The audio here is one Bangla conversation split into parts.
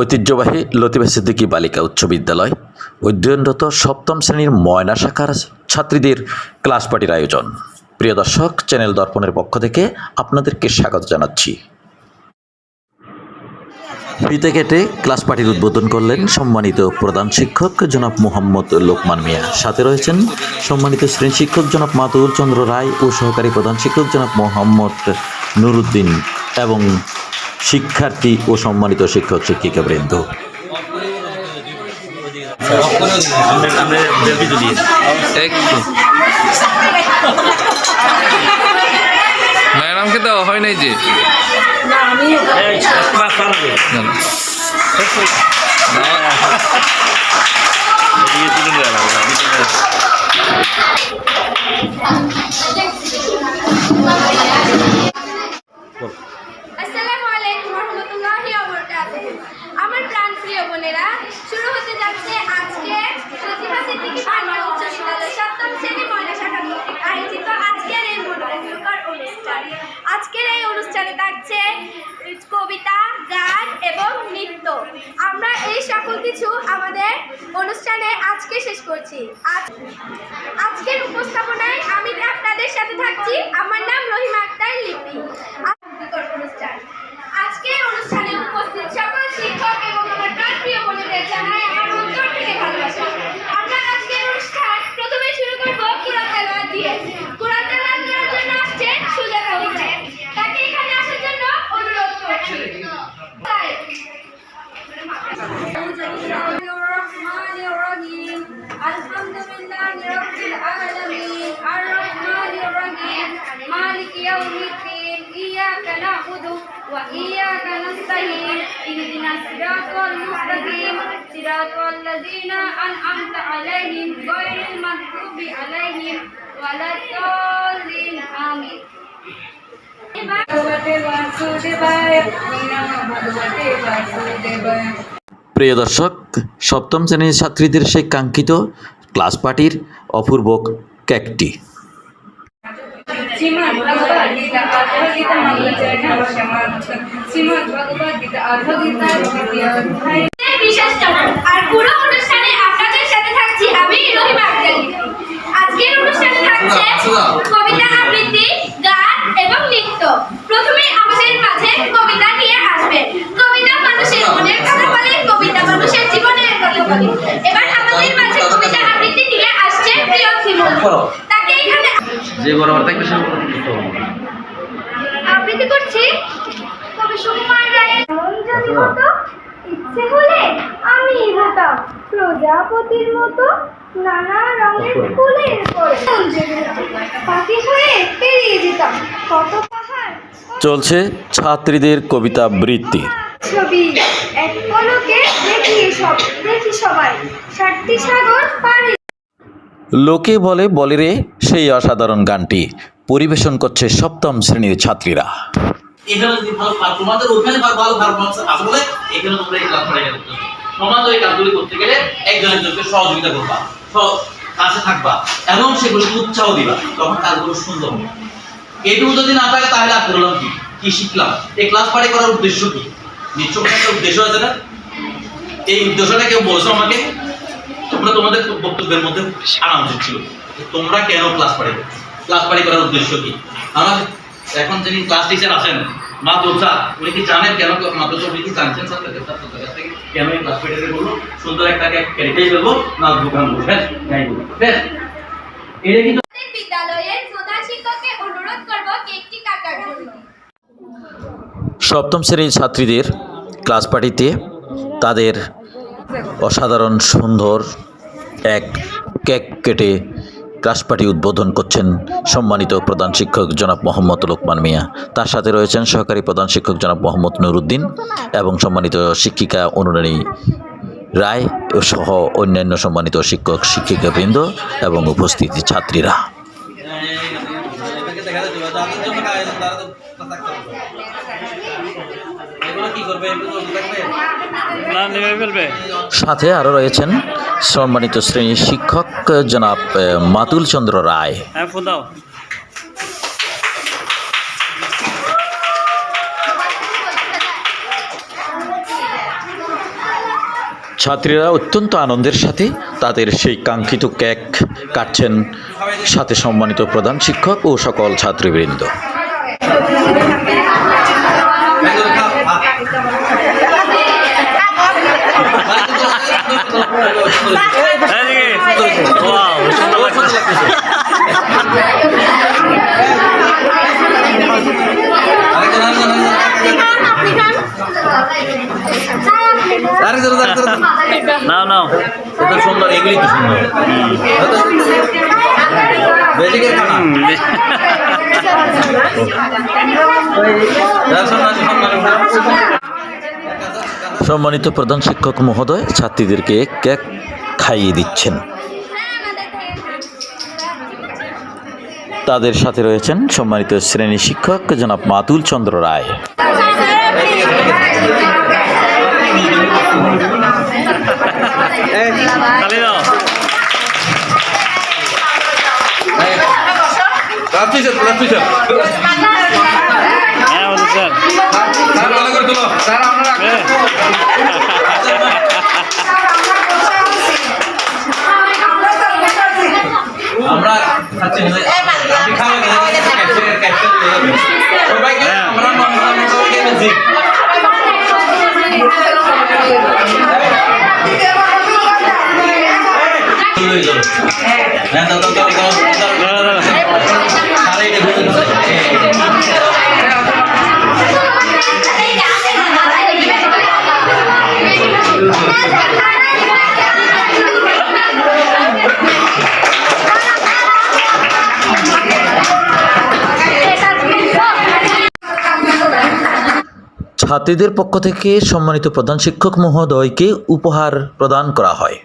ঐতিহ্যবাহী লতিফা সিদ্দিকী বালিকা উচ্চ বিদ্যালয়। অধ্যয়নরত সপ্তম শ্রেণির ময়না শাখার ছাত্রীদের ক্লাস পার্টির আয়োজন। প্রিয় দর্শক, চ্যানেল দর্পণের পক্ষ থেকে আপনাদেরকে স্বাগত জানাচ্ছি। ফিতে কেটে ক্লাস পার্টির উদ্বোধন করলেন সম্মানিত প্রধান শিক্ষক জনাব মোহাম্মদ লোকমান মিয়া। সাথে রয়েছেন সম্মানিত শ্রেণি শিক্ষক জনাব মাতুর চন্দ্র রায় ও সহকারী প্রধান শিক্ষক জনাব মোহাম্মদ নুরুদ্দিন এবং শিক্ষার্থী ও সম্মানিত শিক্ষক শিক্ষিকা বৃন্দ। ম্যাডামকে তো হয় নাই যে? না, আমরা এই সকল কিছু আমাদের অনুষ্ঠানে আজকে শেষ করছি। আজ আজকের উপস্থাপনায় আমি আপনাদের সাথে থাকছি। আমার নাম রহিমা আক্তার, লিপি। نعبد وإياك نستعين اهدنا الصراط المستقيم صراط الذين أنعمت عليهم غير المغضوب عليهم ولا الضالين آمين প্রিয় দর্শক সপ্তম শ্রেণির ছাত্রীদের সেই কাঙ্ক্ষিত ক্লাস পার্টির অপূর্ব ক্যাকটি গীতা অর্ধগীতা দ্বিতীয় অধ্যায়। বিশেষ আর পুরো অনুষ্ঠানে আপনাদের সাথে থাকছি আমি রহিমা আজকের অনুষ্ঠানে থাকছে কবিতা আবৃত্তি, গান এবং নৃত্য। প্রথমে আমাদের মাঝে কবিতা নিয়ে আসবে। কবিতা মানুষের মনের কথা বলে, কবিতা মানুষের জীবনের কথা বলে। এবার আমাদের মাঝে কবিতা আবৃত্তি নিয়ে আসছে প্রিয় শিমুল যে বরাবর থাকবে সে আবৃত্তি করছি কবি সুকুমার মন যদি হতো ইচ্ছে হলে আমি হতাম প্রজাপতির মতো নানা রঙের ফুলের পরে। পাখি হয়ে পেরিয়ে যেতাম। কত পাহাড় চলছে ছাত্রীদের কবিতা বৃত্তি। ছবি। এক পলকে দেখি সব দেখি সবাই। সাতটি সাগর পাড়ি। লোকে বলে বলে রে সেই অসাধারণ গানটি পরিবেশন করছে সপ্তম শ্রেণির ছাত্রীরা। তোমাদের সহযোগিতা করবা থাকবা, এবং উৎসাহ দিবা সুন্দর যদি না থাকে, তাহলে করলাম এই ক্লাস করার উদ্দেশ্য কি? উদ্দেশ্য আছে না? এই উদ্দেশ্যটা কেউ বলছো আমাকে? তোমরা তোমাদের বক্তব্যের মধ্যে আনা উচিত ছিল। তোমরা কেন ক্লাস করছ? ক্লাস পাড়ি করার উদ্দেশ্য কি? আমার এখন যিনি ক্লাস টিচার আছেন মা দোসা উনি কি জানেন কেন মা দোসা উনি কি জানছেন স্যার তাদের কাছ থেকে কেন এই ক্লাস পাড়িতে করব সুন্দর একটা কেটে ফেলব না দোকান বলব ব্যাস এটা কিন্তু বিদ্যালয়ের প্রধান শিক্ষককে অনুরোধ করব কেকটি কাটার জন্য। সপ্তম শ্রেণির ছাত্রীদের ক্লাস পার্টিতে তাদের অসাধারণ সুন্দর এক কেক কেটে ক্লাস পার্টি উদ্বোধন করছেন সম্মানিত প্রধান শিক্ষক জনাব মোহাম্মদ লোকমান মিয়া। তার সাথে রয়েছেন সহকারী প্রধান শিক্ষক জনাব মোহাম্মদ নুরুদ্দিন এবং সম্মানিত শিক্ষিকা অনুরানী রায় সহ অন্যান্য সম্মানিত শিক্ষক, শিক্ষিকাবৃন্দ এবং উপস্থিত ছাত্রীরা। সাথে আরও রয়েছেন সম্মানিত শ্রেণির শিক্ষক জনাব মাতুল চন্দ্র রায়। হ্যাঁ ফোন দাও। ছাত্রীরা অত্যন্ত আনন্দের সাথে তাদের সেই কাঙ্ক্ষিত কেক কাটছেন সাথে সম্মানিত প্রধান শিক্ষক ও সকল ছাত্রীবৃন্দ। নাও নাও। কত সুন্দর এগুলি তো সুন্দর। খানা। সম্মানিত প্রধান শিক্ষক মহোদয় ছাত্রীদেরকে কেক খাইয়ে দিচ্ছেন। তাদের সাথে রয়েছেন সম্মানিত শ্রেণি শিক্ষক জনাব মাতুল চন্দ্র রায়। তালি দাও Last teacher, last teacher. হ্যাঁ বলুন স্যার স্যার ভালো করে তুলো। স্যার আমরা হ্যাঁ। আমরা খাচ্ছি না। আপনি খাবেন না? ক্যাপচার, ক্যাপচার দিয়ে যাবেন। সবাইকে আমরা আমরা হ্যাঁ। দাও ছাত্রীদের পক্ষ থেকে সম্মানিত প্রধান শিক্ষক মহোদয়কে উপহার প্রদান করা হয়।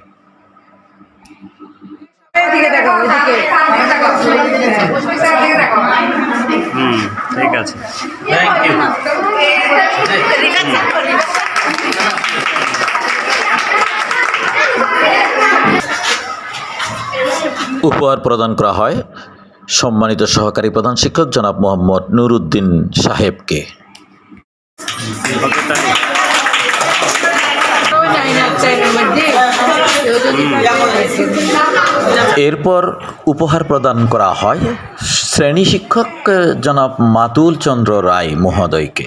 উপহার প্রদান করা হয়। সম্মানিত সহকারী প্রধান শিক্ষক জনাব মোহাম্মদ নুরুদ্দিন সাহেবকে। এরপর উপহার প্রদান করা হয় শ্রেণি শিক্ষক, জনাব মাতুল চন্দ্র রায় মহোদয়কে।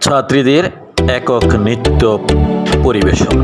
ছাত্রীদের একক নৃত্য পরিবেশন।